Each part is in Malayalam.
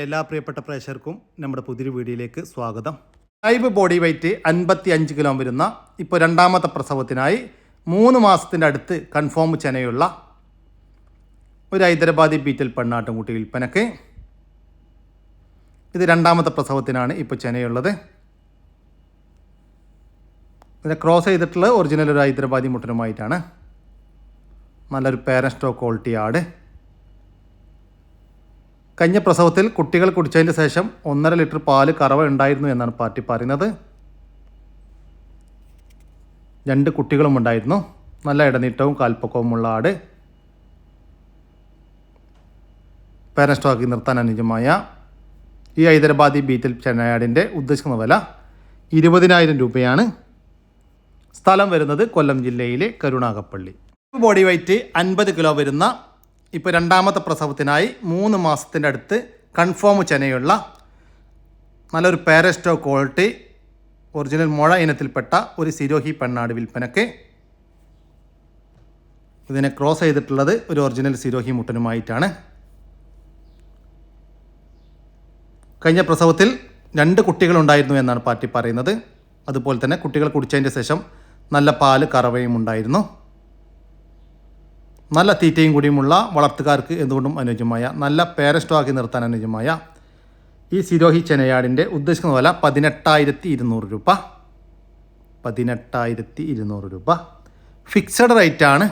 എല്ലാ പ്രിയപ്പെട്ട പ്രേക്ഷകർക്കും നമ്മുടെ പുതിയൊരു വീഡിയോയിലേക്ക് സ്വാഗതം. ലൈവ് ബോഡി വെയ്റ്റ് അൻപത്തി അഞ്ച് കിലോ വരുന്ന ഇപ്പോൾ രണ്ടാമത്തെ പ്രസവത്തിനായി മൂന്ന് മാസത്തിന്റെ അടുത്ത് കൺഫേം ചെനയുള്ള ഒരു ഹൈദരാബാദി ബീറ്റൽ പെണ്ണാട്ടുംകുട്ടി വിൽപ്പനക്ക് ഇത് രണ്ടാമത്തെ പ്രസവത്തിനാണ് ഇപ്പോൾ ചെനയുള്ളത്. ഇതിനെ ക്രോസ് ചെയ്തിട്ടുള്ള ഒറിജിനൽ ഒരു ഹൈദരാബാദി മുട്ടനുമായിട്ടാണ്. നല്ലൊരു പേരൻ സ്റ്റോക്ക് ക്വാളിറ്റി ആട് കഴിഞ്ഞ പ്രസവത്തിൽ കുട്ടികൾ കുടിച്ചതിന് ശേഷം ഒന്നര ലിറ്റർ പാൽ കറവ ഉണ്ടായിരുന്നു എന്നാണ് പാർട്ടി പറയുന്നത്. രണ്ട് കുട്ടികളും ഉണ്ടായിരുന്നു. നല്ല ഇടനീട്ടവും കാൽപ്പക്കവുമുള്ള ആട്. പാരസ്റ്റോക്കി നിർത്താൻ അനുജമായ ഈ ഹൈദരാബാദി ബീറ്റൽ ചെന്നയാടിന്റെ ഉദ്ദേശിക്കുന്ന വില ഇരുപതിനായിരം രൂപയാണ്. സ്ഥലം വരുന്നത് കൊല്ലം ജില്ലയിലെ കരുണാകപ്പള്ളി. ബോഡി വെയ്റ്റ് അൻപത് കിലോ വരുന്ന ഇപ്പോൾ രണ്ടാമത്തെ പ്രസവത്തിനായി മൂന്ന് മാസത്തിന്റെ അടുത്ത് കൺഫേം ചെനയുള്ള നല്ലൊരു പാരസ്റ്റോ ക്വാളിറ്റി ഒറിജിനൽ മുഴ ഇനത്തിൽപ്പെട്ട ഒരു സിരോഹി പെണ്ണാട് വിൽപ്പനക്ക് ഇതിനെ ക്രോസ് ചെയ്തിട്ടുള്ളത് ഒരു ഒറിജിനൽ സിരോഹി മുട്ടനുമായിട്ടാണ്. കഴിഞ്ഞ പ്രസവത്തിൽ രണ്ട് കുട്ടികളുണ്ടായിരുന്നു എന്നാണ് പാർട്ടി പറയുന്നത്. അതുപോലെ തന്നെ കുട്ടികൾ കുടിച്ചതിന്റെ ശേഷം നല്ല പാൽ കറവയും ഉണ്ടായിരുന്നു. നല്ല തീറ്റയും കൂടിയുമുള്ള വളർത്തുകാർക്ക് എന്തുകൊണ്ടും അനുയോജ്യമായ നല്ല പേരസ്റ്റോക്കി നിർത്താൻ അനുയോജ്യമായ ഈ സിരോഹി ചെനയാടിന്റെ ഉദ്ദേശിക്കുന്ന വില പതിനെട്ടായിരത്തി ഇരുന്നൂറ് രൂപ. പതിനെട്ടായിരത്തി ഇരുന്നൂറ് രൂപ. ഫിക്സഡ് ആണ്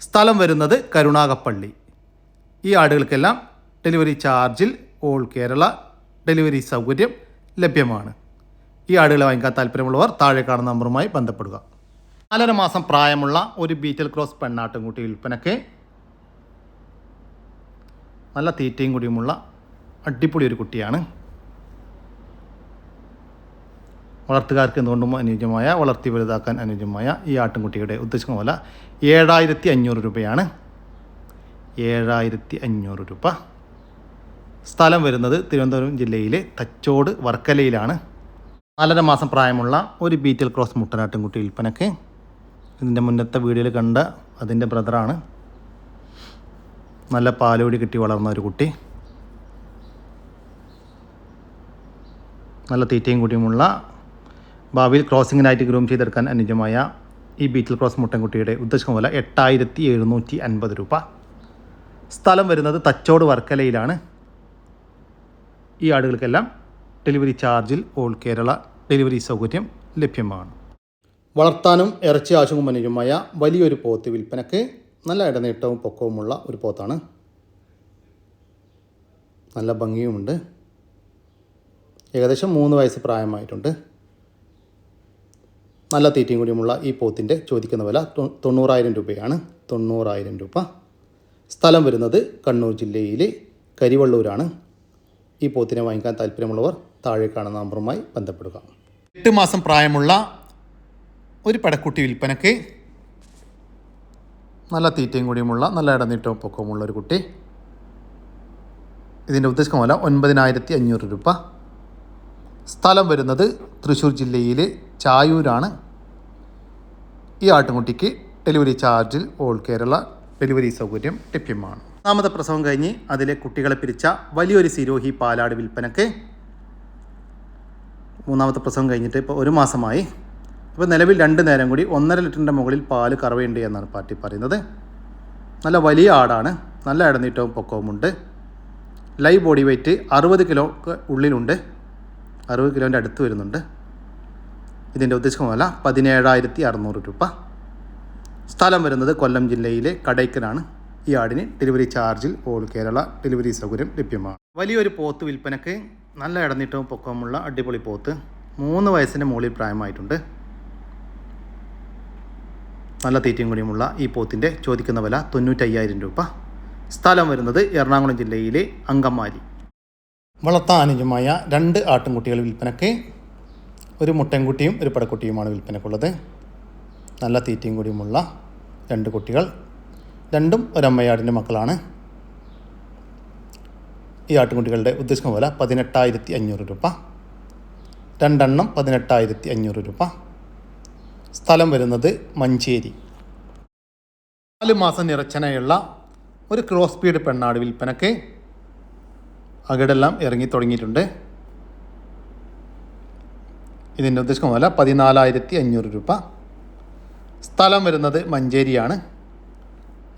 സ്ഥലം വരുന്നത് കരുണാകപ്പള്ളി ഈ ആടുകൾക്കെല്ലാം ഡെലിവറി ചാർജിൽ ഓൾ കേരള ഡെലിവറി സൗകര്യം ലഭ്യമാണ്. ഈ ആടുകളെ വാങ്ങിക്കാൻ താല്പര്യമുള്ളവർ താഴെ കാണുന്ന നമ്പറുമായി ബന്ധപ്പെടുക. നാലര മാസം പ്രായമുള്ള ഒരു ബീറ്റൽ ക്രോസ് പെണ്ണാട്ടുംകുട്ടി വിൽപ്പനയ്ക്ക് നല്ല തീറ്റയും കൂടിയുമുള്ള അടിപൊളി ഒരു കുട്ടിയാണ്. വളർത്തുകാർക്ക് എന്തുകൊണ്ടും അനുയോജ്യമായ വളർത്തി വലുതാക്കാൻ അനുയോജ്യമായ ഈ ആട്ടിൻകുട്ടിയുടെ ഉദ്ദേശിക്കുന്ന വില ഏഴായിരത്തി അഞ്ഞൂറ് രൂപയാണ്. ഏഴായിരത്തി അഞ്ഞൂറ് രൂപ. സ്ഥലം വരുന്നത് തിരുവനന്തപുരം ജില്ലയിലെ തച്ചോട് വർക്കലയിലാണ്. നാലര മാസം പ്രായമുള്ള ഒരു ബീറ്റൽ ക്രോസ് മുട്ടനാട്ടിൻകുട്ടി വിൽപ്പനയ്ക്ക് ഇതിന്റെ മുന്നത്തെ വീഡിയോയിൽ കണ്ട അതിന്റെ ബ്രദറാണ്. നല്ല പാലോടി കിട്ടി വളർന്ന ഒരു കുട്ടി. നല്ല തീറ്റയും കൂടിയുമുള്ള ഭാവിയിൽ ക്രോസിങ്ങിനായിട്ട് ഗ്രൂം ചെയ്തെടുക്കാൻ അനുജമായ ഈ ബീറ്റിൽ ക്രോസ് മുട്ടൻകുട്ടിയുടെ ഉദ്ദേശിക്കുന്ന വില എട്ടായിരത്തി എഴുന്നൂറ്റി അൻപത് രൂപ. സ്ഥലം വരുന്നത് തച്ചോട് വർക്കലയിലാണ്. ഈ ആടുകൾക്കെല്ലാം ഡെലിവറി ചാർജിൽ ഓൾ കേരള ഡെലിവറി സൗകര്യം ലഭ്യമാണ്. വളർത്താനും ഇറച്ചി അനുയോജ്യമായ വലിയൊരു പോത്ത് വിൽപ്പനക്ക് നല്ല ഇടനീട്ടവും പൊക്കവുമുള്ള ഒരു പോത്താണ്. നല്ല ഭംഗിയുമുണ്ട്. ഏകദേശം മൂന്ന് വയസ്സ് പ്രായമായിട്ടുണ്ട്. നല്ല തീറ്റയും കൂടിയുമുള്ള ഈ പോത്തിന്റെ ചോദിക്കുന്ന വില തൊണ്ണൂറായിരം രൂപയാണ്. തൊണ്ണൂറായിരം രൂപ. സ്ഥലം വരുന്നത് കണ്ണൂർ ജില്ലയിലെ കരിവള്ളൂരാണ്. ഈ പോത്തിനെ വാങ്ങിക്കാൻ താല്പര്യമുള്ളവർ താഴെ കാണുന്ന നമ്പറുമായി ബന്ധപ്പെടുക. എട്ട് മാസം പ്രായമുള്ള ഒരു പടക്കുട്ടി വിൽപ്പനക്ക് നല്ല തീറ്റയും കൂടിയുമുള്ള നല്ല ഇടനീട്ടവും പൊക്കവുമുള്ള ഒരു കുട്ടി. ഇതിന്റെ ഉദ്ദേശം പോലെ ഒൻപതിനായിരത്തി അഞ്ഞൂറ് രൂപ. സ്ഥലം വരുന്നത് തൃശ്ശൂർ ജില്ലയിലെ ചായൂരാണ്. ഈ ആട്ടുംകുട്ടിക്ക് ഡെലിവറി ചാർജിൽ ഓൾ കേരള ഡെലിവറി സൗകര്യം ലഭ്യമാണ്. ഒന്നാമത്തെ പ്രസവം കഴിഞ്ഞ് അതിലെ കുട്ടികളെ പിരിച്ച വലിയൊരു സിരോഹി പാലാട് വിൽപ്പനക്ക് മൂന്നാമത്തെ പ്രസവം കഴിഞ്ഞിട്ട് ഇപ്പോൾ ഒരു മാസമായി. ഇപ്പോൾ നിലവിൽ രണ്ട് നേരം കൂടി ഒന്നര ലിറ്ററിന്റെ മുകളിൽ പാൽ കറവയുണ്ട് എന്നാണ് പാർട്ടി പറയുന്നത്. നല്ല വലിയ ആടാണ്. നല്ല ഇടനീട്ടവും പൊക്കവുമുണ്ട് ലൈവ് ബോഡി വെയ്റ്റ് അറുപത് കിലോ ഉള്ളിലുണ്ട്. അറുപത് കിലോന്റെ അടുത്ത് വരുന്നുണ്ട്. ഇതിന്റെ ഉദ്ദേശമല്ല പതിനേഴായിരത്തി അറുന്നൂറ് രൂപ. സ്ഥലം വരുന്നത് കൊല്ലം ജില്ലയിലെ കടയ്ക്കലാണ്. ഈ ആടിന് ഡെലിവറി ചാർജിൽ ഓൾ കേരള ഡെലിവറി സൗകര്യം ലഭ്യമാണ്. വലിയൊരു പോത്ത് വിൽപ്പനയ്ക്ക് നല്ല ഇടനീട്ടവും പൊക്കവുമുള്ള അടിപൊളി പോത്ത്. മൂന്ന് വയസ്സിന്റെ മുകളിൽ പ്രായമായിട്ടുണ്ട്. നല്ല തീറ്റയും കൂടിയുമുള്ള ഈ പോത്തിന്റെ ചോദിക്കുന്ന വില തൊണ്ണൂറ്റയ്യായിരം രൂപ. സ്ഥലം വരുന്നത് എറണാകുളം ജില്ലയിലെ അങ്കമാലി. വളർത്താൻ അനുജമായ രണ്ട് ആട്ടിൻകുട്ടികൾ വിൽപ്പനയ്ക്ക് ഒരു മുട്ടൻകുട്ടിയും ഒരു പടക്കുട്ടിയുമാണ് വിൽപ്പനക്കുള്ളത് നല്ല തീറ്റയും കൂടിയുമുള്ള രണ്ട് കുട്ടികൾ രണ്ടും ഒരമ്മയാടിന്റെ മക്കളാണ്. ഈ ആട്ടിൻകുട്ടികളുടെ ഉദ്ദേശിക്കുന്ന വില പതിനെട്ടായിരത്തി അഞ്ഞൂറ് രൂപ. രണ്ടെണ്ണം പതിനെട്ടായിരത്തി അഞ്ഞൂറ് രൂപ. സ്ഥലം വരുന്നത് മഞ്ചേരി. നാല് മാസം നിറച്ചനയുള്ള ഒരു ക്രോസ് സ്പീഡ് പെണ്ണാട് വിൽപ്പനക്ക് അകടെല്ലാം ഇറങ്ങി തുടങ്ങിയിട്ടുണ്ട്. ഇതിന്റെ ഉദ്ദേശം വില പതിനാലായിരത്തി അഞ്ഞൂറ് രൂപ. സ്ഥലം വരുന്നത് മഞ്ചേരിയാണ്.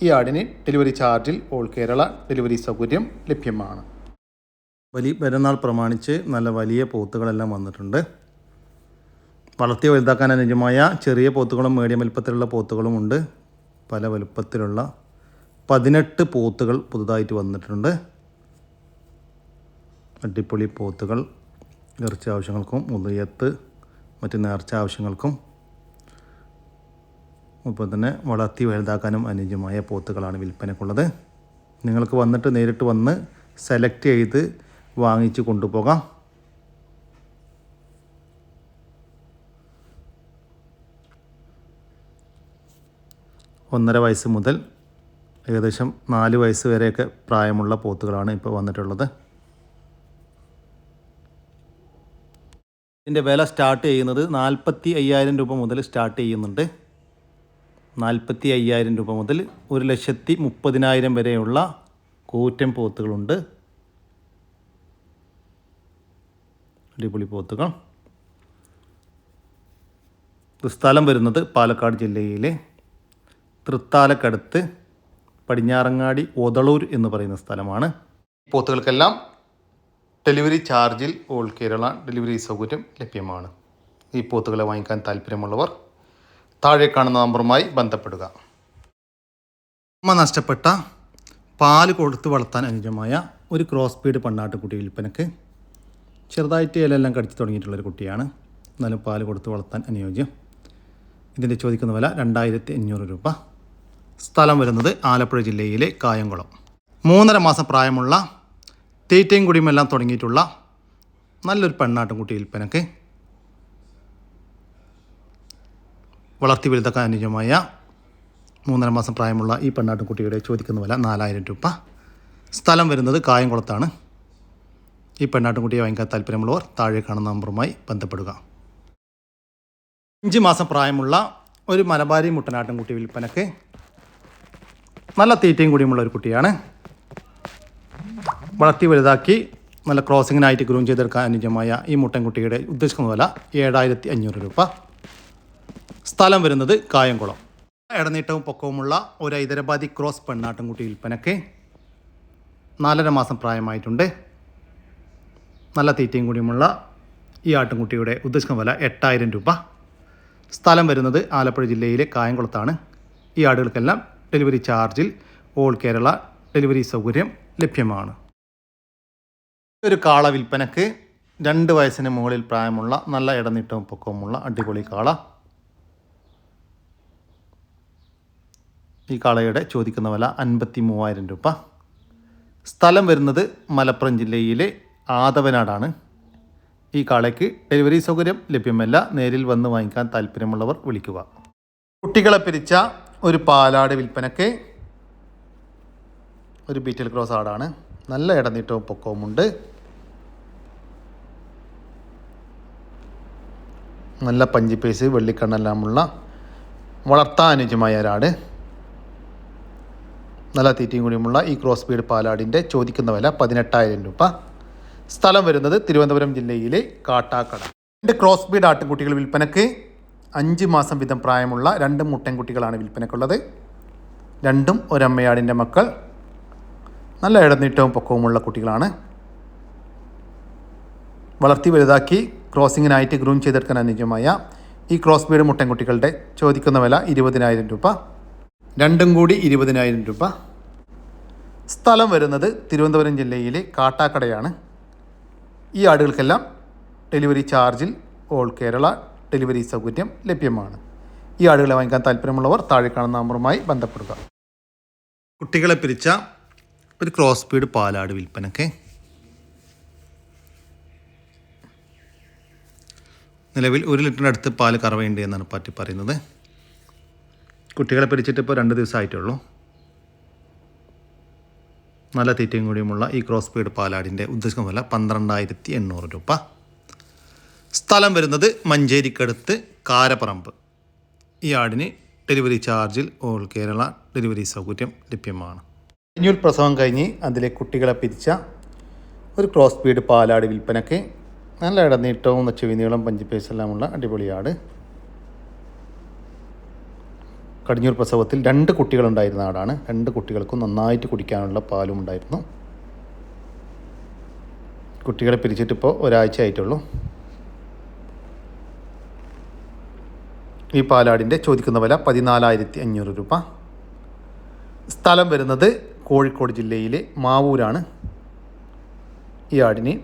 ഈ ആടിന് ഡെലിവറി ചാർജിൽ ഓൾ കേരള ഡെലിവറി സൗകര്യം ലഭ്യമാണ്. വലിയ പെരുന്നാൾ പ്രമാണിച്ച് നല്ല വലിയ പോത്തുകളെല്ലാം വന്നിട്ടുണ്ട്. വളർത്തി വലുതാക്കാൻ അനുയോജ്യമായ ചെറിയ പോത്തുകളും മീഡിയം വലുപ്പത്തിലുള്ള പോത്തുകളും ഉണ്ട്. പല വലുപ്പത്തിലുള്ള പതിനെട്ട് പോത്തുകൾ പുതുതായിട്ട് വന്നിട്ടുണ്ട്. അടിപൊളി പോത്തുകൾ ഇറച്ചി ആവശ്യങ്ങൾക്കും ഉദയത്ത് മറ്റ് നേർച്ച ആവശ്യങ്ങൾക്കും. ഒപ്പം തന്നെ വളർത്തി വലുതാക്കാനും അനുയോജ്യമായ പോത്തുകളാണ് വിൽപ്പനക്കുള്ളത് നിങ്ങൾക്ക് വന്നിട്ട് നേരിട്ട് വന്ന് സെലക്ട് ചെയ്ത് വാങ്ങിച്ച് കൊണ്ടുപോകാം. ഒന്നര വയസ്സ് മുതൽ ഏകദേശം നാല് വയസ്സ് വരെയൊക്കെ പ്രായമുള്ള പോത്തുകളാണ് ഇപ്പോൾ വന്നിട്ടുള്ളത്. ഇതിന്റെ വില സ്റ്റാർട്ട് ചെയ്യുന്നത് നാൽപ്പത്തി അയ്യായിരം രൂപ മുതൽ സ്റ്റാർട്ട് ചെയ്യുന്നുണ്ട്. നാൽപ്പത്തി അയ്യായിരം രൂപ മുതൽ ഒരു ലക്ഷത്തി മുപ്പതിനായിരം വരെയുള്ള കൂറ്റൻ പോത്തുകളുണ്ട്. അടിപൊളി പോത്തുകൾ. സ്ഥലം വരുന്നത് പാലക്കാട് ജില്ലയിലെ തൃത്താലക്കടുത്ത് പടിഞ്ഞാറങ്ങാടി ഒതളൂർ എന്ന് പറയുന്ന സ്ഥലമാണ്. പോത്തുകൾക്കെല്ലാം ഡെലിവറി ചാർജിൽ ഓൾ കേരള ഡെലിവറി സൗകര്യം ലഭ്യമാണ്. ഈ പോത്തുകളെ വാങ്ങിക്കാൻ താല്പര്യമുള്ളവർ താഴെ കാണുന്ന നമ്പറുമായി ബന്ധപ്പെടുക. അമ്മ നഷ്ടപ്പെട്ട പാൽ കൊടുത്ത് വളർത്താൻ അനുജമായ ഒരു ക്രോസ് ബീഡ് പണ്ണാട്ടുകുട്ടി വിൽപ്പനക്ക് ചെറുതായിട്ട് ഇലയെല്ലാം കടിച്ചു തുടങ്ങിയിട്ടുള്ളൊരു കുട്ടിയാണ്. എന്നാലും പാൽ കൊടുത്ത് വളർത്താൻ അനുയോജ്യം. ഇതിന്റെ ചോദിക്കുന്ന വില രണ്ടായിരത്തി അഞ്ഞൂറ് രൂപ. സ്ഥലം വരുന്നത് ആലപ്പുഴ ജില്ലയിലെ കായംകുളം. മൂന്നര മാസം പ്രായമുള്ള തീറ്റയും കുടിയുമെല്ലാം തുടങ്ങിയിട്ടുള്ള നല്ലൊരു പെണ്ണാട്ടുംകുട്ടി വിൽപ്പനക്ക് വളർത്തി വലുതാക്കാൻ അനുയോജ്യമായ മൂന്നര മാസം പ്രായമുള്ള ഈ പെണ്ണാട്ടുംകുട്ടിയുടെ ചോദിക്കുന്ന വില നാലായിരം രൂപ. സ്ഥലം വരുന്നത് കായംകുളത്താണ്. ഈ പെണ്ണാട്ടുംകുട്ടിയെ വാങ്ങിക്കാൻ താല്പര്യമുള്ളവർ താഴെ കാണുന്ന നമ്പറുമായി ബന്ധപ്പെടുക. അഞ്ച് മാസം പ്രായമുള്ള ഒരു മലബാരി മുട്ടനാട്ടുംകുട്ടി വിൽപ്പനക്ക് നല്ല തീറ്റയും കൂടിയുമുള്ള ഒരു കുട്ടിയാണ്. വളർത്തി വലുതാക്കി നല്ല ക്രോസിങ്ങിനായിട്ട് ഗ്രൂം ചെയ്തെടുക്കാൻ അനുജമായ ഈ മുട്ടൻകുട്ടിയുടെ ഉദ്ദേശിക്കുന്ന വില ഏഴായിരത്തി അഞ്ഞൂറ് രൂപ. സ്ഥലം വരുന്നത് കായംകുളം. ഇടനീട്ടവും പൊക്കവുമുള്ള ഒരു ഹൈദരാബാദി ക്രോസ് പെണ്ണാട്ടുംകുട്ടി വിൽപ്പനയ്ക്ക് നാലര മാസം പ്രായമായിട്ടുണ്ട്. നല്ല തീറ്റയും കൂടിയുമുള്ള ഈ ആട്ടുംകുട്ടിയുടെ ഉദ്ദേശിക്കുന്ന വില എട്ടായിരം രൂപ. സ്ഥലം വരുന്നത് ആലപ്പുഴ ജില്ലയിലെ കായംകുളത്താണ്. ഈ ആടുകൾക്കെല്ലാം ഡെലിവറി ചാർജിൽ ഓൾ കേരള ഡെലിവറി സൗകര്യം ലഭ്യമാണ്. ഒരു കാള വിൽപ്പനക്ക് രണ്ട് വയസ്സിന് മുകളിൽ പ്രായമുള്ള നല്ല ഇടനീട്ടവും പൊക്കവുമുള്ള അടിപൊളി കാള. ഈ കാളയുടെ ചോദിക്കുന്ന വില അൻപത്തി മൂവായിരം രൂപ. സ്ഥലം വരുന്നത് മലപ്പുറം ജില്ലയിലെ ആദവനാടാണ്. ഈ കാളയ്ക്ക് ഡെലിവറി സൗകര്യം ലഭ്യമല്ല. നേരിൽ വന്ന് വാങ്ങിക്കാൻ താല്പര്യമുള്ളവർ വിളിക്കുക. കുട്ടികളെ പിരിച്ച ഒരു പാലാട് വിൽപ്പനക്ക് ഒരു ബീറ്റൽ ക്രോസ് ആടാണ്. നല്ല ഇടനീട്ടവും പൊക്കവുമുണ്ട് നല്ല പഞ്ചിപ്പേസ് വെള്ളിക്കണ്ണെല്ലാമുള്ള വളർത്താൻ അനുജമായ ഒരാട്. നല്ല തീറ്റയും കൂടിയുമുള്ള ഈ ക്രോസ് ബീഡ് പാലാടിന്റെ ചോദിക്കുന്ന വില പതിനെട്ടായിരം രൂപ. സ്ഥലം വരുന്നത് തിരുവനന്തപുരം ജില്ലയിലെ കാട്ടാക്കട. എന്റെ ക്രോസ് ബീഡ് ആട്ടിൻകുട്ടികൾ വിൽപ്പനക്ക് അഞ്ച് മാസം വീതം പ്രായമുള്ള രണ്ട് മുട്ടൻകുട്ടികളാണ് വിൽപ്പനക്കുള്ളത് രണ്ടും ഒരമ്മയാടിന്റെ മക്കൾ. നല്ല ഇടനീട്ടവും പൊക്കവുമുള്ള കുട്ടികളാണ്. വളർത്തി വലുതാക്കി ക്രോസിങ്ങിനായിട്ട് ഗ്രൂം ചെയ്തെടുക്കാൻ അനുയോജ്യമായ ഈ ക്രോസ് ബീഡ് മുട്ടൻകുട്ടികളുടെ ചോദിക്കുന്ന വില ഇരുപതിനായിരം രൂപ. രണ്ടും കൂടി ഇരുപതിനായിരം രൂപ. സ്ഥലം വരുന്നത് തിരുവനന്തപുരം ജില്ലയിലെ കാട്ടാക്കടയാണ്. ഈ ആടുകൾക്കെല്ലാം ഡെലിവറി ചാർജിൽ ഓൾ കേരള ഡെലിവറി സൗകര്യം ലഭ്യമാണ്. ഈ ആടുകളെ വാങ്ങിക്കാൻ താല്പര്യമുള്ളവർ താഴെ കാണുന്ന നമ്പറുമായി ബന്ധപ്പെടുക. കുട്ടികളെ പിരിച്ച ഒരു ക്രോസ് സ്പീഡ് പാലാട് വിൽപ്പനക്ക് നിലവിൽ ഒരു ലിറ്ററിന്റെ അടുത്ത് പാൽ കറവയുണ്ട് എന്നാണ് പറ്റി പറയുന്നത്. കുട്ടികളെ പിരിച്ചിട്ട് ഇപ്പോൾ രണ്ട് ദിവസമായിട്ടുള്ളൂ. നല്ല തീറ്റയും കൂടിയുമുള്ള ഈ ക്രോസ് സ്പീഡ് പാലാടിന്റെ ഉദ്ദേശിക്കുന്ന വില പന്ത്രണ്ടായിരത്തി എണ്ണൂറ് രൂപ. സ്ഥലം വരുന്നത് മഞ്ചേരിക്കടുത്ത് കാരപ്പറമ്പ്. ഈ ആടിന് ഡെലിവറി ചാർജിൽ ഓൾ കേരള ഡെലിവറി സൗകര്യം ലഭ്യമാണ്. കഴിഞ്ഞൊരു പ്രസവം കഴിഞ്ഞ് അതിലെ കുട്ടികളെ പിരിച്ച ഒരു ക്രോസ് ബീഡ് പാലാട് വിൽപ്പനയ്ക്ക് നല്ല ഇടനീട്ടവും ചെവിനീളം പഞ്ചിപ്പേസെല്ലാമുള്ള അടിപൊളിയാട് കടിഞ്ഞൂർ പ്രസവത്തിൽ രണ്ട് കുട്ടികളുണ്ടായിരുന്ന ആടാണ്. രണ്ട് കുട്ടികൾക്കും നന്നായിട്ട് കുടിക്കാനുള്ള പാലും ഉണ്ടായിരുന്നു. കുട്ടികളെ പിരിച്ചിട്ടിപ്പോൾ ഒരാഴ്ച ആയിട്ടുള്ളൂ ഈ പാലാടിന്റെ ചോദിക്കുന്ന വില പതിനാലായിരത്തി അഞ്ഞൂറ് രൂപ. സ്ഥലം വരുന്നത് കോഴിക്കോട് ജില്ലയിലെ മാവൂരാണ്. ഈ ആടിന്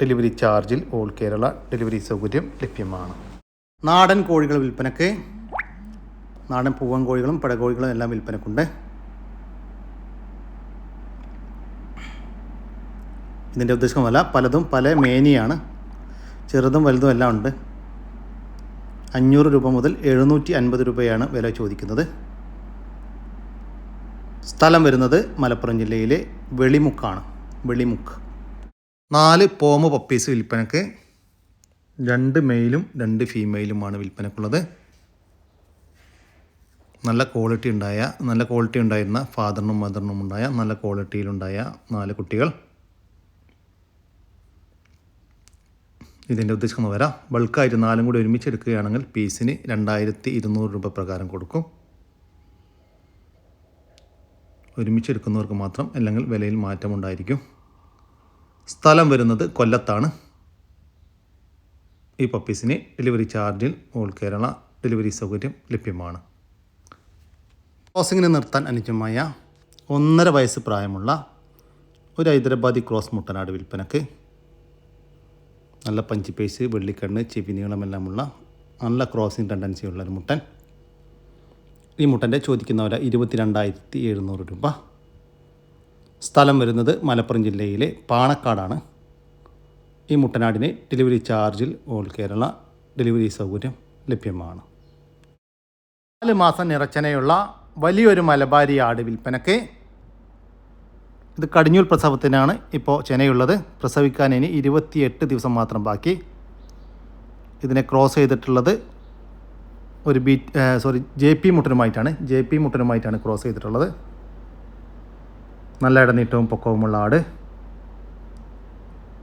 ഡെലിവറി ചാർജിൽ ഓൾ കേരള ഡെലിവറി സൗകര്യം ലഭ്യമാണ്. നാടൻ കോഴികൾ വിൽപ്പനക്ക് നാടൻ പൂവൻ കോഴികളും പടകോഴികളും എല്ലാം വിൽപ്പനക്കുണ്ട്. ഇതിന്റെ ഉദ്ദേശമല്ല പലതും പല മേനിയാണ്. ചെറുതും വലുതും എല്ലാം ഉണ്ട്. അഞ്ഞൂറ് രൂപ മുതൽ എഴുന്നൂറ്റി അൻപത് രൂപയാണ് വില ചോദിക്കുന്നത്. സ്ഥലം വരുന്നത് മലപ്പുറം ജില്ലയിലെ വെളിമുക്കാണ്. വെളിമുക്ക്. നാല് പോമ പപ്പീസ് വിൽപ്പനക്ക് രണ്ട് മെയിലും രണ്ട് ഫീമെയിലുമാണ് വിൽപ്പനക്കുള്ളത്. നല്ല ക്വാളിറ്റി ഉണ്ടായ നല്ല ക്വാളിറ്റി ഉണ്ടായിരുന്ന ഫാദറിനും മദറിനും ഉണ്ടായ നല്ല ക്വാളിറ്റിയിലുണ്ടായ നാല് കുട്ടികൾ. ഇതിന്റെ ഉദ്ദേശിക്കുന്ന വരാം ബൾക്കായിട്ട് നാലും കൂടി ഒരുമിച്ച് എടുക്കുകയാണെങ്കിൽ പീസിന് രണ്ടായിരത്തി ഇരുന്നൂറ് രൂപ പ്രകാരം കൊടുക്കും. ഒരുമിച്ച് എടുക്കുന്നവർക്ക് മാത്രം അല്ലെങ്കിൽ വിലയിൽ മാറ്റമുണ്ടായിരിക്കും സ്ഥലം വരുന്നത് കൊല്ലത്താണ്. ഈ പപ്പീസിന് ഡെലിവറി ചാർജിൽ ഓൾ കേരള ഡെലിവറി സൗകര്യം ലഭ്യമാണ്. ക്രോസിങ്ങിന് നിർത്താൻ അനുജമായ ഒന്നര വയസ്സ് പ്രായമുള്ള ഒരു ഹൈദരാബാദി ക്രോസ് മുട്ടനാട് വിൽപ്പനക്ക് നല്ല പഞ്ചിപ്പേസ് വെള്ളിക്കണ്ണ് ചെവി നീളമെല്ലാമുള്ള നല്ല ക്രോസിങ് ടെൻഡൻസിയുള്ള ഒരു മുട്ടൻ. ഈ മുട്ടന്റെ ചോദിക്കുന്ന വില ഇരുപത്തിരണ്ടായിരത്തി എഴുന്നൂറ് രൂപ. സ്ഥലം വരുന്നത് മലപ്പുറം ജില്ലയിലെ പാണക്കാടാണ്. ഈ മുട്ടനാടിന് ഡെലിവറി ചാർജിൽ ഓൾ കേരള ഡെലിവറി സൗകര്യം ലഭ്യമാണ്. നാല് മാസം നിറച്ചനയുള്ള വലിയൊരു മലബാരി ആട് വിൽപ്പനക്ക് ഇത് കടിഞ്ഞൂൽ പ്രസവത്തിനാണ് ഇപ്പോൾ ചെനയുള്ളത്. പ്രസവിക്കാൻ ഇനി ഇരുപത്തിയെട്ട് ദിവസം മാത്രം ബാക്കി. ഇതിനെ ക്രോസ് ചെയ്തിട്ടുള്ളത് ഒരു ബി സോറി ജെ പി മുട്ടനുമായിട്ടാണ്. ജെ പി മുട്ടനുമായിട്ടാണ് ക്രോസ് ചെയ്തിട്ടുള്ളത്. നല്ല ഇടനീട്ടവും പൊക്കവുമുള്ള ആട്.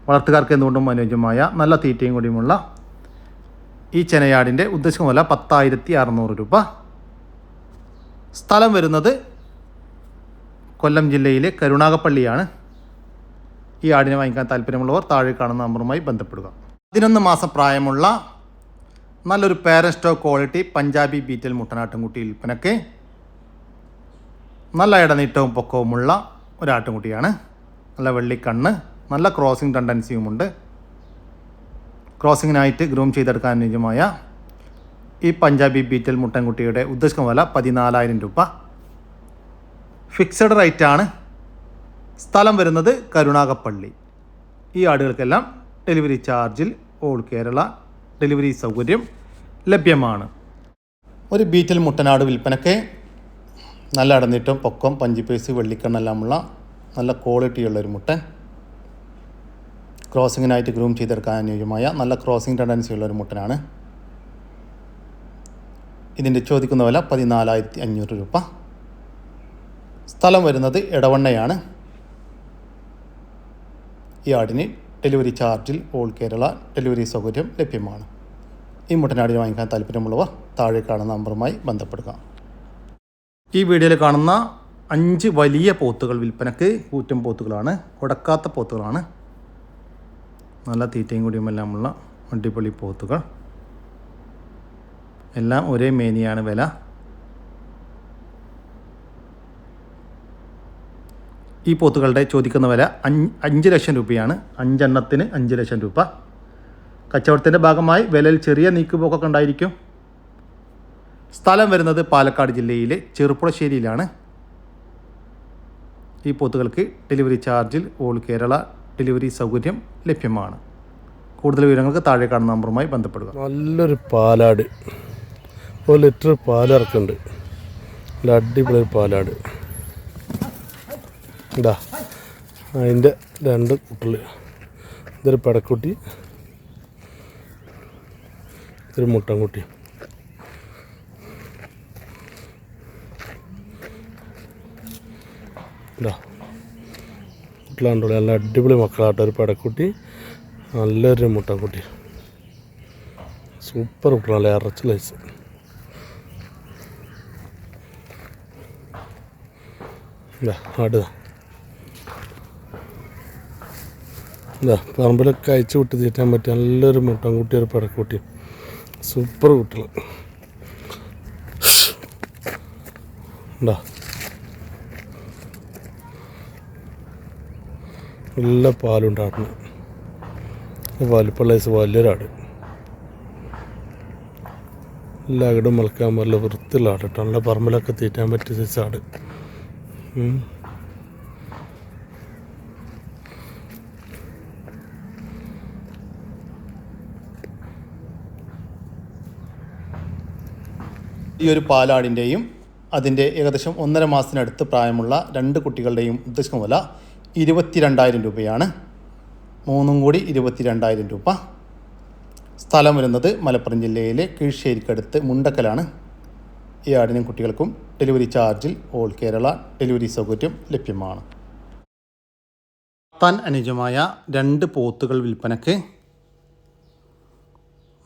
വളർത്തുകാർക്ക് എന്തുകൊണ്ടും അനുയോജ്യമായ നല്ല തീറ്റയും കൂടിയുമുള്ള ഈ ചെനയാടിന്റെ ഉദ്ദേശിക്കുന്ന വില പത്തായിരത്തി അറുന്നൂറ് രൂപ. സ്ഥലം വരുന്നത് കൊല്ലം ജില്ലയിലെ കരുണാകപ്പള്ളിയാണ് ഈ ആടിനെ വാങ്ങിക്കാൻ താല്പര്യമുള്ളവർ താഴെ കാണുന്ന നമ്പറുമായി ബന്ധപ്പെടുക. പതിനൊന്ന് മാസം പ്രായമുള്ള നല്ലൊരു പാരസ്റ്റോ ക്വാളിറ്റി പഞ്ചാബി ബീറ്റൽ മുട്ടനാട്ടുംകുട്ടി വിൽപ്പനക്ക് നല്ല ഇടനീട്ടവും പൊക്കവുമുള്ള ഒരാട്ടുംകുട്ടിയാണ് നല്ല വെള്ളിക്കണ്ണ് നല്ല ക്രോസിംഗ് ടെൻഡൻസിയുമുണ്ട് ക്രോസിങ്ങിനായിട്ട് ഗ്രൂം ചെയ്തെടുക്കാൻ അനുയോജ്യമായ ഈ പഞ്ചാബി ബീറ്റൽ മുട്ടൻകുട്ടിയുടെ ഉദ്ദേശിക്കുന്ന വില പതിനാലായിരം രൂപ. ഫിക്സഡ് റേറ്റ് ആണ് സ്ഥലം വരുന്നത് കരുണാകപ്പള്ളി. ഈ ആടുകൾക്കെല്ലാം ഡെലിവറി ചാർജിൽ ഓൾ കേരള ഡെലിവറി സൗകര്യം ലഭ്യമാണ്. ഒരു ബീറ്റൽ മുട്ടനാട് വിൽപ്പനയ്ക്ക് നല്ല അടന്നിട്ടും പൊക്കം പഞ്ചിപ്പേസ് വെള്ളിക്കണ്ണെല്ലാമുള്ള നല്ല ക്വാളിറ്റിയുള്ള ഒരു മുട്ടൻ ക്രോസിങ്ങിനായിട്ട് ഗ്രൂം ചെയ്തെടുക്കാൻ അനുയോജ്യമായ നല്ല ക്രോസിംഗ് ടെൻഡൻസിയുള്ള ഒരു മുട്ടനാണ്. ഇതിന്റെ ചോദിക്കുന്ന വില പതിനാലായിരത്തി അഞ്ഞൂറ് രൂപ. സ്ഥലം വരുന്നത് ഇടവണ്ണയാണ് ഈ ആടിന് ഡെലിവറി ചാർജിൽ ഓൾ കേരള ഡെലിവറി സൗകര്യം ലഭ്യമാണ്. ഈ മുട്ടനാടിനെ വാങ്ങിക്കാൻ താല്പര്യമുള്ളവർ താഴെ കാണുന്ന നമ്പറുമായി ബന്ധപ്പെടുക. ഈ വീഡിയോയിൽ കാണുന്ന അഞ്ച് വലിയ പോത്തുകൾ വിൽപ്പനക്ക് കൂറ്റം പോത്തുകളാണ് കൊടക്കാത്ത പോത്തുകളാണ്. നല്ല തീറ്റയും കൂടിയും എല്ലാമുള്ള അടിപൊളി പോത്തുകൾ. എല്ലാം ഒരേ മേനിയാണ് വില. ഈ പോത്തുകളുടെ ചോദിക്കുന്ന വില അഞ്ച് അഞ്ച് ലക്ഷം രൂപയാണ്. അഞ്ചെണ്ണത്തിന് അഞ്ച് ലക്ഷം രൂപ. കച്ചവടത്തിന്റെ ഭാഗമായി വിലയിൽ ചെറിയ നീക്കുപോക്കൊക്കെ ഉണ്ടായിരിക്കും. സ്ഥലം വരുന്നത് പാലക്കാട് ജില്ലയിലെ ചെറുപ്പുളശ്ശേരിയിലാണ്. ഈ പോത്തുകൾക്ക് ഡെലിവറി ചാർജിൽ ഓൾ കേരള ഡെലിവറി സൗകര്യം ലഭ്യമാണ്. കൂടുതൽ വിവരങ്ങൾക്ക് താഴെ കാണുന്ന നമ്പറുമായി ബന്ധപ്പെടുക. നല്ലൊരു പാലാട്. ഒരു ലിറ്റർ പാലിറക്കുന്നുണ്ട് നല്ല അടിപൊളി പാലാട്. ഇതാ. അതിന്റെ രണ്ട് കുട്ടികൾ ഇതൊരു പെടക്കുട്ടി. ഇതൊരു മുട്ടൻകുട്ടി. ഇതാ. കുട്ടികളുണ്ടോ നല്ല അടിപൊളി മക്കളാട്ടോ ഒരു പടക്കുട്ടി നല്ലൊരു മുട്ടൻകുട്ടി. സൂപ്പർ കുട്ടികളല്ലേ ഇറച്ചി ലൈസ് ഇതാ ആടുക ഇതാ പറമ്പിലൊക്കെ അയച്ചു വിട്ട് തീറ്റാൻ പറ്റിയ നല്ലൊരു മുട്ടൻകുട്ടി ഒരു പടക്കുട്ടി. സൂപ്പർ കുട്ടികൾ ഉണ്ടാ നല്ല പാലുണ്ടായിരുന്നു വലിപ്പമുള്ള സൈസ് വലിയൊരാട് എല്ലാ അകിടും മുളക്കാൻ നല്ല വൃത്തിയുള്ള ആട് കേട്ടോ. നല്ല പറമ്പിലൊക്കെ തീറ്റാൻ പറ്റിയ സൈസ് ആട്. ഈ ഒരു പാലാടിന്റെയും അതിന്റെ ഏകദേശം ഒന്നര മാസത്തിനടുത്ത് പ്രായമുള്ള രണ്ട് കുട്ടികളുടെയും ഉദ്ദേശിക്കുന്ന വില ഇരുപത്തിരണ്ടായിരം രൂപയാണ്. മൂന്നും കൂടി ഇരുപത്തിരണ്ടായിരം രൂപ. സ്ഥലം വരുന്നത് മലപ്പുറം ജില്ലയിലെ കീഴ്ശ്ശേരിക്കടുത്ത് മുണ്ടക്കലാണ്. ഈ ആടിനും കുട്ടികൾക്കും ഡെലിവറി ചാർജിൽ ഓൾ കേരള ഡെലിവറി സൗകര്യം ലഭ്യമാണ്. താൻ അനുജമായ രണ്ട് പോത്തുകൾ വിൽപ്പനയ്ക്ക്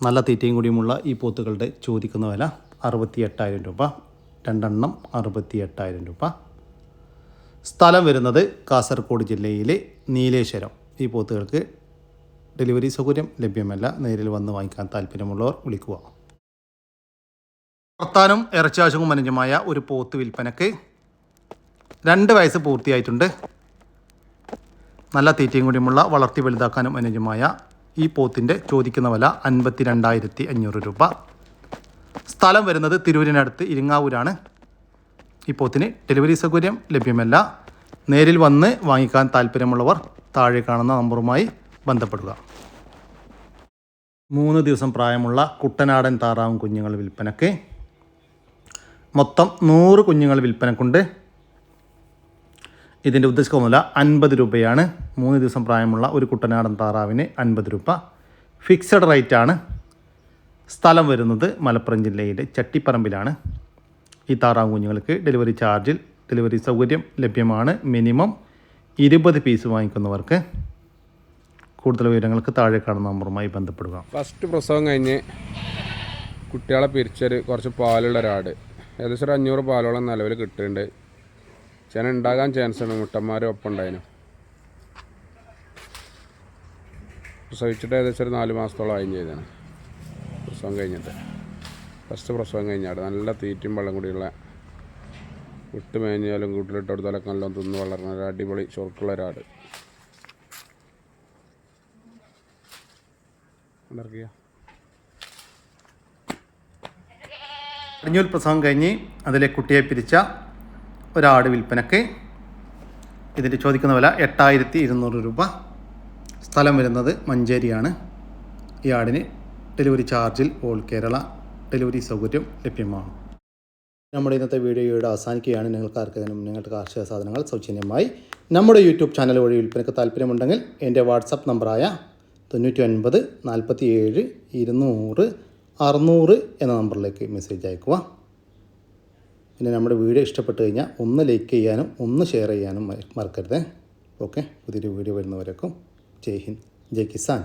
നല്ല തീറ്റയും കൂടിയുമുള്ള ഈ പോത്തുകളുടെ ചോദിക്കുന്ന വില അറുപത്തി എട്ടായിരം രൂപ. രണ്ടെണ്ണം അറുപത്തി എട്ടായിരം രൂപ. സ്ഥലം വരുന്നത് കാസർഗോഡ് ജില്ലയിലെ നീലേശ്വരം. ഈ പോത്തുകൾക്ക് ഡെലിവറി സൗകര്യം ലഭ്യമല്ല. നേരിൽ വന്ന് വാങ്ങിക്കാൻ താല്പര്യമുള്ളവർ വിളിക്കുക. വർത്താനും ഇറച്ചാശവും അനുജമായ ഒരു പോത്ത് വിൽപ്പനക്ക് രണ്ട് വയസ്സ് പൂർത്തിയായിട്ടുണ്ട്. നല്ല തീറ്റയും കൂടിയുമുള്ള വളർത്തി വലുതാക്കാനും അനുജമായ ഈ പോത്തിന്റെ ചോദിക്കുന്ന വില അൻപത്തി രണ്ടായിരത്തി അഞ്ഞൂറ് രൂപ. സ്ഥലം വരുന്നത് തിരൂരിനടുത്ത് ഇരിങ്ങാവൂരാണ്. ഈ പോത്തിന് ഡെലിവറി സൗകര്യം ലഭ്യമല്ല. നേരിൽ വന്ന് വാങ്ങിക്കാൻ താല്പര്യമുള്ളവർ താഴെ കാണുന്ന നമ്പറുമായി ബന്ധപ്പെടുക. മൂന്ന് ദിവസം പ്രായമുള്ള കുട്ടനാടൻ താറാവും കുഞ്ഞുങ്ങൾ വിൽപ്പനക്ക്. മൊത്തം നൂറ് കുഞ്ഞുങ്ങൾ വിൽപ്പനക്കുണ്ട്. ഇതിന്റെ ഉദ്ദേശിക്കുന്ന അൻപത് രൂപയാണ്. മൂന്ന് ദിവസം പ്രായമുള്ള ഒരു കുട്ടനാടൻ താറാവിന് അൻപത് രൂപ. ഫിക്സഡ് റേറ്റാണ്. സ്ഥലം വരുന്നത് മലപ്പുറം ജില്ലയിലെ ചട്ടിപ്പറമ്പിലാണ്. ഈ താറാവ് കുഞ്ഞുങ്ങൾക്ക് ഡെലിവറി ചാർജിൽ ഡെലിവറി സൗകര്യം ലഭ്യമാണ്. മിനിമം ഇരുപത് പീസ് വാങ്ങിക്കുന്നവർക്ക്. കൂടുതൽ വിവരങ്ങൾക്ക് താഴെ കാണുന്ന നമ്പറുമായി ബന്ധപ്പെടുക. ഫസ്റ്റ് പ്രസവം കഴിഞ്ഞ് കുട്ടികളെ പിരിച്ചൊരു കുറച്ച് പാലുള്ള ഒരാട്. ഏകദേശം ഒരു അഞ്ഞൂറ് പാലോളം നിലവിൽ കിട്ടുന്നുണ്ട്. ചേന ഉണ്ടാകാൻ ചാൻസ് ഉണ്ട്. മുട്ടന്മാരും ഒപ്പം ഉണ്ടായിരുന്നു പ്രസവിച്ചിട്ട് ഏകദേശം ഒരു നാല് മാസത്തോളം ആയും ചെയ്താണ് പ്രസവം കഴിഞ്ഞിട്ട്. ഫസ്റ്റ് പ്രസവം കഴിഞ്ഞാട് നല്ല തീറ്റും വെള്ളം കൂടിയുള്ള വിട്ട് മേഞ്ഞാലും കൂട്ടിലിട്ട് കൊടുത്താലൊക്കെ നല്ലോണം തിന്ന് വളർന്ന ഒരു അടിപൊളി ചൊറുക്കുള്ള ഒരാട്. അഞ്ഞൂൽ പ്രസവം കഴിഞ്ഞ് അതിലെ കുട്ടിയെ പിരിച്ച ഒരാട് വിൽപ്പനക്ക് ഇതിന്റെ ചോദിക്കുന്ന വില എട്ടായിരത്തി ഇരുന്നൂറ് രൂപ. സ്ഥലം വരുന്നത് മഞ്ചേരിയാണ്. ഈ ആടിന് ഡെലിവറി ചാർജിൽ ഓൾ കേരള ഡെലിവറി സൗകര്യം ലഭ്യമാണ്. നമ്മുടെ ഇന്നത്തെ വീഡിയോയുടെ അവസാനിക്കുകയാണ്. നിങ്ങൾക്ക് ആർക്കെങ്കിലും നിങ്ങളുടെ കാർഷിക സാധനങ്ങൾ സൗജന്യമായി നമ്മുടെ യൂട്യൂബ് ചാനൽ വഴി വിൽപ്പനയ്ക്ക് താല്പര്യമുണ്ടെങ്കിൽ എന്റെ വാട്സപ്പ് നമ്പറായ തൊണ്ണൂറ്റി ഒൻപത് നാൽപ്പത്തി ഏഴ് ഇരുന്നൂറ് അറുന്നൂറ് എന്ന നമ്പറിലേക്ക് മെസ്സേജ് അയക്കുക പിന്നെ നമ്മുടെ വീഡിയോ ഇഷ്ടപ്പെട്ട് കഴിഞ്ഞാൽ ഒന്ന് ലൈക്ക് ചെയ്യാനും ഒന്ന് ഷെയർ ചെയ്യാനും മറക്കരുത്. ഓക്കെ. പുതിയൊരു വീഡിയോ വരുന്നവരേക്കും ജയ് ഹിന്ദ്. ജയ് കിസാൻ.